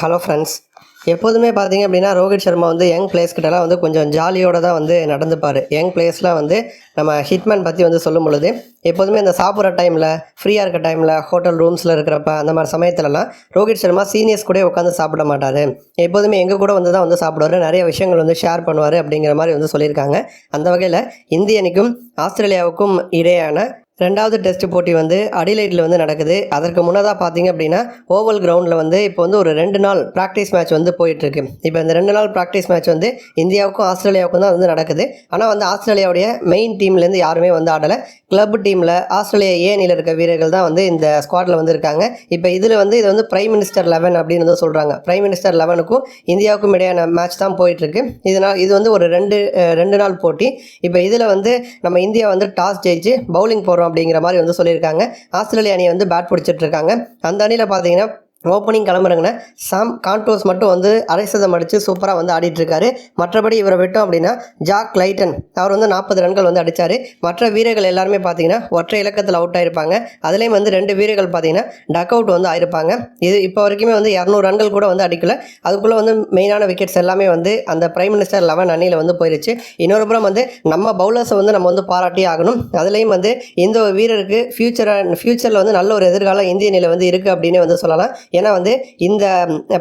Hello friends எப்போதுமே பார்த்தீங்க அப்படின்னா ரோஹித் சர்மா வந்து யங் பிளேயர்ஸ்கிட்டலாம் வந்து கொஞ்சம் ஜாலியோட தான் வந்து நடந்துப்பார். யங் பிளேயர்ஸ்லாம் வந்து நம்ம ஹிட்மேன் பற்றி வந்து சொல்லும் பொழுது எப்போதுமே இந்த சாப்பிட்ற டைமில் ஃப்ரீயாக இருக்க டைமில் ஹோட்டல் ரூம்ஸில் இருக்கிறப்ப அந்த மாதிரி சமயத்துலலாம் ரோஹித் சர்மா சீனியர்ஸ் கூட உட்காந்து சாப்பிட மாட்டார். எப்போதுமே எங்கள் கூட வந்து தான் வந்து சாப்பிடுவார். நிறைய விஷயங்கள் வந்து ஷேர் பண்ணுவார் அப்படிங்கிற மாதிரி வந்து சொல்லியிருக்காங்க. அந்த வகையில் இந்திய அணிக்கும் ஆஸ்திரேலியாவுக்கும் இடையான ரெண்டாவது டெஸ்ட் போட்டி வந்து அடிலைட்டில் வந்து நடக்குது. அதற்கு முன்னதாக பார்த்தீங்க அப்படின்னா ஓவல் கிரவுண்டில் வந்து இப்போ வந்து ஒரு ரெண்டு நாள் ப்ராக்டிஸ் மேட்ச் வந்து போயிட்டுருக்கு. இப்போ இந்த ரெண்டு நாள் ப்ராக்டிஸ் மேட்ச் வந்து இந்தியாவுக்கும் ஆஸ்திரேலியாவுக்கும் தான் வந்து நடக்குது. ஆனால் வந்து ஆஸ்திரேலியாவுடைய மெயின் டீம்லேருந்து யாருமே வந்து ஆடலை. கிளப் டீமில் ஆஸ்திரேலியா ஏனியில் இருக்க வீரர்கள் தான் வந்து இந்த ஸ்குவாடில் வந்து இருக்காங்க. இப்போ இதில் வந்து இது வந்து பிரைம் மினிஸ்டர் லெவன் அப்படின்னு வந்து சொல்கிறாங்க பிரைம் மினிஸ்டர் லெவனுக்கும் இந்தியாவுக்கும் இடையான மேட்ச் தான் போயிட்டுருக்கு. இதனால் இது வந்து ஒரு ரெண்டு ரெண்டு நாள் போட்டி. இப்போ இதில் வந்து நம்ம இந்தியா வந்து டாஸ் ஜெயிச்சு பவுலிங் போடுறோம் அப்படிங்கிற மாதிரி வந்து சொல்லியிருக்காங்க. ஆஸ்திரேலிய அணியை வந்து பேட் பிடிச்சிட்டு இருக்காங்க. அந்த அணியில் பார்த்தீங்கன்னா ஓப்பனிங் கிளம்புறங்கன்னு சாம் கான்டோஸ் மட்டும் வந்து அரை சதம் அடித்து சூப்பராக வந்து ஆடிட்டுருக்காரு. மற்றபடி இவரை விட்டோம் அப்படின்னா ஜாக் லைட்டன் அவர் வந்து நாற்பது ரன்கள் வந்து அடித்தார் மற்ற வீரர்கள் எல்லாருமே பார்த்தீங்கன்னா ஒற்றை இலக்கத்தில் அவுட் ஆயிருப்பாங்க. அதுலேயும் வந்து ரெண்டு வீரர்கள் பார்த்தீங்கன்னா டக் அவுட் வந்து ஆயிருப்பாங்க. இது இப்போ வரைக்குமே வந்து இரநூறு ரன்கள் கூட வந்து அடிக்கல. அதுக்குள்ளே வந்து மெயினான விக்கெட்ஸ் எல்லாமே வந்து அந்த பிரைம் மினிஸ்டர் லெவன் அணியில் வந்து போயிருச்சு. இன்னொரு புறம் வந்து நம்ம பவுலர்ஸை வந்து நம்ம வந்து பாராட்டி ஆகணும். அதுலேயும் வந்து இந்த வீரருக்கு ஃபியூச்சர் ஃபியூச்சரில் வந்து நல்ல ஒரு எதிர்காலம் இந்திய அணியில் வந்து இருக்குது அப்படின்னு வந்து சொல்லலாம். ஏன்னா வந்து இந்த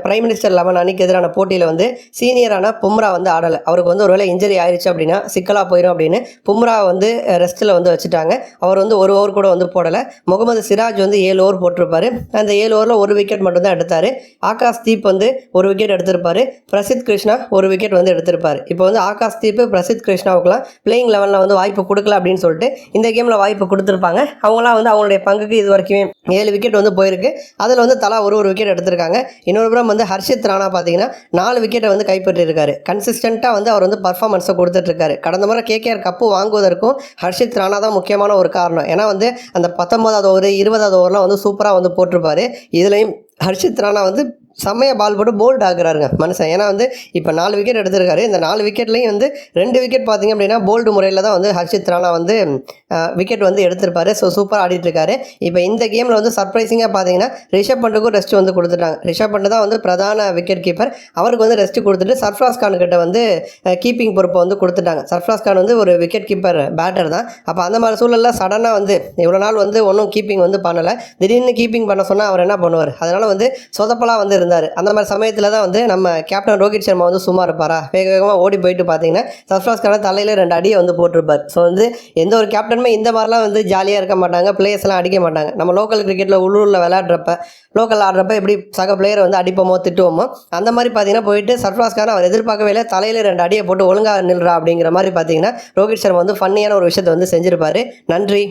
பிரைம் மினிஸ்டர் லெவன் அணிக்கு எதிரான போட்டியில் வந்து சீனியரான பும்ரா வந்து ஆடலை. அவருக்கு வந்து ஒருவேளை இன்ஜரி ஆயிடுச்சு அப்படின்னா சிக்கலாக போயிடும் அப்படின்னு பும்ரா வந்து ரெஸ்ட்டில் வந்து வச்சுட்டாங்க. அவர் வந்து ஒரு ஓவர் கூட வந்து போடலை. முகமது சிராஜ் வந்து ஏழு ஓவர் போட்டிருப்பாரு. அந்த ஏழு ஓவரில் ஒரு விக்கெட் மட்டும்தான் எடுத்தார். ஆகாஷ் தீப் வந்து ஒரு விக்கெட் எடுத்திருப்பார். பிரசித் கிருஷ்ணா ஒரு விக்கெட் வந்து எடுத்திருப்பார். இப்போ வந்து ஆகாஷ் தீப் பிரசித் கிருஷ்ணாவுக்குலாம் பிளேயிங் லெவலில் வந்து வாய்ப்பு கொடுக்கல அப்படின்னு சொல்லிட்டு இந்த கேமில் வாய்ப்பு கொடுத்துருப்பாங்க. அவங்களாம் வந்து அவங்களுடைய பங்குக்கு இது வரைக்குமே ஏழு விக்கெட் வந்து போயிருக்கு. அதில் வந்து தலா ஒரு ஒரு விக்கெட் எடுத்திருக்காங்க. இன்னொரு புறம் வந்து ஹர்ஷித் ராணா பார்த்தீங்கன்னா நாலு விக்கெட்டை வந்து கைப்பற்றியிருக்காரு. கன்சிஸ்டண்ட்டாக வந்து அவர் வந்து பர்ஃபார்மன்ஸை கொடுத்துட்ருக்காரு. கடந்த முறை கேகேஆர் கப்பு வாங்குவதற்கும் ஹர்ஷித் ராணா தான் முக்கியமான ஒரு காரணம். ஏன்னா வந்து அந்த பத்தொன்பதாவது ஓவர் இருபதாவது ஓவர்லாம் வந்து சூப்பராக வந்து போட்டிருப்பாரு. இதுலேயும் ஹர்ஷித் ராணா வந்து செம்மைய பால் போட்டு போல்ட் ஆகுறாருங்க மனுஷன். ஏன்னா வந்து இப்போ நாலு விக்கெட் எடுத்திருக்காரு. இந்த நாலு விக்கெட்லேயும் வந்து ரெண்டு விக்கெட் பார்த்தீங்க அப்படின்னா போல்டு முறையில் தான் வந்து ஹர்ஷித் ராணா வந்து விக்கெட் வந்து எடுத்திருப்பாரு. ஸோ சூப்பராக ஆடிட்டுருக்காரு இப்போ இந்த கேமில் வந்து சர்ப்ரைசிங்காக பார்த்தீங்கன்னா ரிஷப் பண்டுக்கும் ரெஸ்ட் வந்து கொடுத்துட்டாங்க. ரிஷப் பண்டு தான் வந்து பிரதான விக்கெட் கீப்பர் அவருக்கு வந்து ரெஸ்ட் கொடுத்துட்டு சர்ஃப்ராஸ் கான் கிட்ட வந்து கீப்பிங் பொறுப்பை வந்து கொடுத்துட்டாங்க. சர்ஃப்ராஸ் கான் வந்து ஒரு விக்கெட் கீப்பர் பேட்டர் தான். அப்போ அந்த மாதிரி சூழலில் சடனாக வந்து இவ்வளோ நாள் வந்து ஒன்றும் கீப்பிங் வந்து பண்ணலை. திடீர்னு கீப்பிங் பண்ண சொன்னால் அவர் என்ன பண்ணுவார்? அதனால் வந்து சொதப்பலாக வந்து இருந்தார். அந்த மாதிரி சமயத்தில் தான் வந்து நம்ம கேப்டன் ரோஹித் சர்மா வந்து சும்மா இருப்பாரா? வேக வேகமாக ஓடி போயிட்டு பார்த்தீங்கன்னா சர்ஃப்ராஸ் கான தலையில் ரெண்டு அடியை வந்து போட்டிருப்பார். ஸோ வந்து எந்த ஒரு கேப்டனுமே இந்த மாதிரிலாம் வந்து ஜாலியாக இருக்க மாட்டாங்க பிளேயர்ஸ் எல்லாம் அடிக்க மாட்டாங்க. நம்ம லோக்கல் கிரிக்கெட்டில் உள்ளூரில் விளையாடுறப்ப லோக்கல் ஆடுறப்ப எப்படி சக பிளேயரை வந்து அடிப்போமோ திட்டுவோமோ அந்த மாதிரி பார்த்தீங்கன்னா போயிட்டு சர்ஃப்ராஸ் கான் அவர் எதிர்பார்க்கவே இல்லை தலையில் ரெண்டு அடியை போட்டு ஒழுங்காக நில்றா அப்படிங்கிற மாதிரி பார்த்தீங்கன்னா ரோஹித் சர்மா வந்து ஃபன்னியான ஒரு விஷயத்தை வந்து செஞ்சிருப்பார். நன்றி.